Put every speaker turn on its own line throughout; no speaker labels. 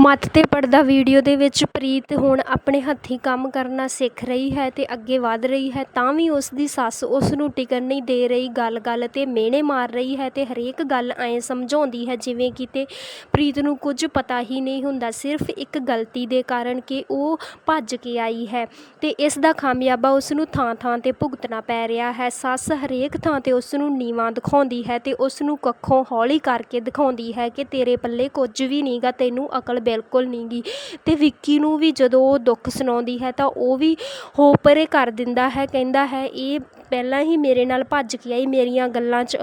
ਮੱਤ ਤੇ ਪੜਦਾ ਵੀਡੀਓ ਦੇ ਵਿੱਚ ਪ੍ਰੀਤ ਹੁਣ ਆਪਣੇ ਹੱਥੀਂ ਕੰਮ ਕਰਨਾ ਸਿੱਖ ਰਹੀ ਹੈ ਤੇ ਅੱਗੇ ਵਧ ਰਹੀ ਹੈ, ਤਾਂ ਵੀ ਉਸ ਦੀ ਸੱਸ ਉਸ ਨੂੰ ਟਿਕਣ ਨਹੀਂ ਦੇ ਰਹੀ ਗੱਲ-ਗੱਲ ਤੇ ਮਿਹਣੇ ਮਾਰ ਰਹੀ ਹੈ ਤੇ ਹਰੇਕ ਗੱਲ ਐਂ ਸਮਝਾਉਂਦੀ ਹੈ, ਜਿਵੇਂ ਕਿਤੇ ਪ੍ਰੀਤ ਨੂੰ ਕੁਝ ਪਤਾ ਹੀ ਨਹੀਂ ਹੁੰਦਾ, ਸਿਰਫ ਇੱਕ ਗਲਤੀ ਦੇ ਕਾਰਨ ਕਿ ਉਹ ਭੱਜ ਕੇ ਆਈ ਹੈ ਤੇ ਇਸ ਦਾ ਖਾਮਿਆਜ਼ਾ ਉਸ ਨੂੰ ਥਾਂ-ਥਾਂ ਤੇ ਭੁਗਤਣਾ ਪੈ ਰਿਹਾ ਹੈ। ਸੱਸ ਹਰੇਕ ਥਾਂ ਤੇ ਉਸ ਨੂੰ ਨੀਵਾਂ ਦਿਖਾਉਂਦੀ ਹੈ ਤੇ ਉਸ ਨੂੰ ਕੱਖੋਂ ਹੌਲੀ ਕਰਕੇ ਦਿਖਾਉਂਦੀ ਹੈ ਕਿ ਤੇਰੇ ਪੱਲੇ ਕੁਝ ਵੀ ਨਹੀਂਗਾ ਤੈਨੂੰ ਅਕਲ ਬਿਲਕੁਲ ਨਹੀਂ ਗੀ। ਅਤੇ ਵਿੱਕੀ ਨੂੰ ਵੀ ਜਦੋਂ ਉਹ ਦੁੱਖ ਸੁਣਾਉਂਦੀ ਹੈ ਤਾਂ ਉਹ ਵੀ ਹੋ ਪਰੇ ਕਰ ਦਿੰਦਾ ਹੈ, ਕਹਿੰਦਾ ਹੈ, ਇਹ ਪਹਿਲਾਂ ਹੀ ਮੇਰੇ ਨਾਲ ਭੱਜ ਕੇ ਆਈ ਮੇਰੀਆਂ ਗੱਲਾਂ 'ਚ।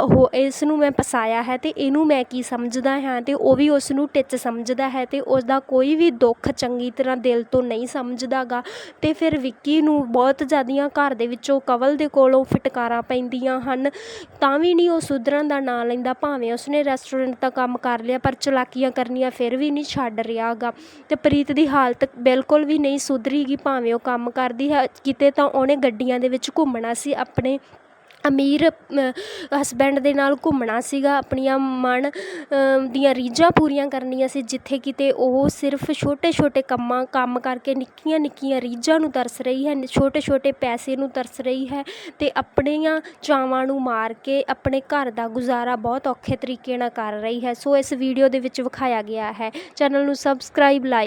ਉਹ ਇਸ ਨੂੰ ਮੈਂ ਫਸਾਇਆ ਹੈ ਅਤੇ ਇਹਨੂੰ ਮੈਂ ਕੀ ਸਮਝਦਾ ਹਾਂ ਅਤੇ ਉਹ ਵੀ ਉਸ ਨੂੰ ਟਿੱਚ ਸਮਝਦਾ ਹੈ ਅਤੇ ਉਸਦਾ ਕੋਈ ਵੀ ਦੁੱਖ ਚੰਗੀ ਤਰ੍ਹਾਂ ਦਿਲ ਤੋਂ ਨਹੀਂ ਸਮਝਦਾ ਗਾ ਅਤੇ ਫਿਰ ਵਿੱਕੀ ਨੂੰ ਬਹੁਤ ਜ਼ਿਆਦੀਆਂ ਘਰ ਦੇ ਵਿੱਚੋਂ ਕਵਲ ਦੇ ਕੋਲੋਂ ਫਟਕਾਰਾਂ ਪੈਂਦੀਆਂ ਹਨ। ਤਾਂ ਵੀ ਨਹੀਂ ਉਹ ਸੁਧਰਨ ਦਾ ਨਾਂ ਲੈਂਦਾ, ਭਾਵੇਂ ਉਸਨੇ ਰੈਸਟੋਰੈਂਟ ਦਾ ਕੰਮ ਕਰ ਲਿਆ ਪਰ ਚਲਾਕੀਆਂ ਕਰਨੀਆਂ ਫਿਰ ਵੀ ਨਹੀਂ ਛੱਡ ਰਿਹਾ ਗਾ ਅਤੇ ਪ੍ਰੀਤ ਦੀ ਹਾਲਤ ਬਿਲਕੁਲ ਵੀ ਨਹੀਂ ਸੁਧਰੀਗੀ, ਭਾਵੇਂ ਉਹ ਕੰਮ ਕਰਦੀ ਹੈ। ਕਿਤੇ ਤਾਂ ਉਹਨੇ ਗੱਡੀਆਂ ਦੇ ਵਿੱਚ ਘੁੰਮਣਾ ਸੀ, ਆਪਣੇ ਅਮੀਰ ਹਸਬੈਂਡ ਦੇ ਨਾਲ ਘੁੰਮਣਾ ਸੀਗਾ, ਆਪਣੀਆਂ ਮਨ ਦੀਆਂ ਰੀਝਾਂ ਪੂਰੀਆਂ ਕਰਨੀਆਂ ਸੀ, ਜਿੱਥੇ ਕਿਤੇ ਉਹ ਸਿਰਫ ਛੋਟੇ ਛੋਟੇ ਕੰਮਾਂ, ਕੰਮ ਕਰਕੇ ਨਿੱਕੀਆਂ ਨਿੱਕੀਆਂ ਰੀਝਾਂ ਨੂੰ ਤਰਸ ਰਹੀ ਹੈ ਛੋਟੇ ਛੋਟੇ ਪੈਸੇ ਨੂੰ ਤਰਸ ਰਹੀ ਹੈ ਅਤੇ ਆਪਣੀਆਂ ਚਾਵਾਂ ਨੂੰ ਮਾਰ ਕੇ ਆਪਣੇ ਘਰ ਦਾ ਗੁਜ਼ਾਰਾ ਬਹੁਤ ਔਖੇ ਤਰੀਕੇ ਨਾਲ ਕਰ ਰਹੀ ਹੈ। ਸੋ ਇਸ ਵੀਡੀਓ ਦੇ ਵਿੱਚ ਵਿਖਾਇਆ ਗਿਆ ਹੈ। ਚੈਨਲ ਨੂੰ ਸਬਸਕ੍ਰਾਈਬ ਲਾਈਕ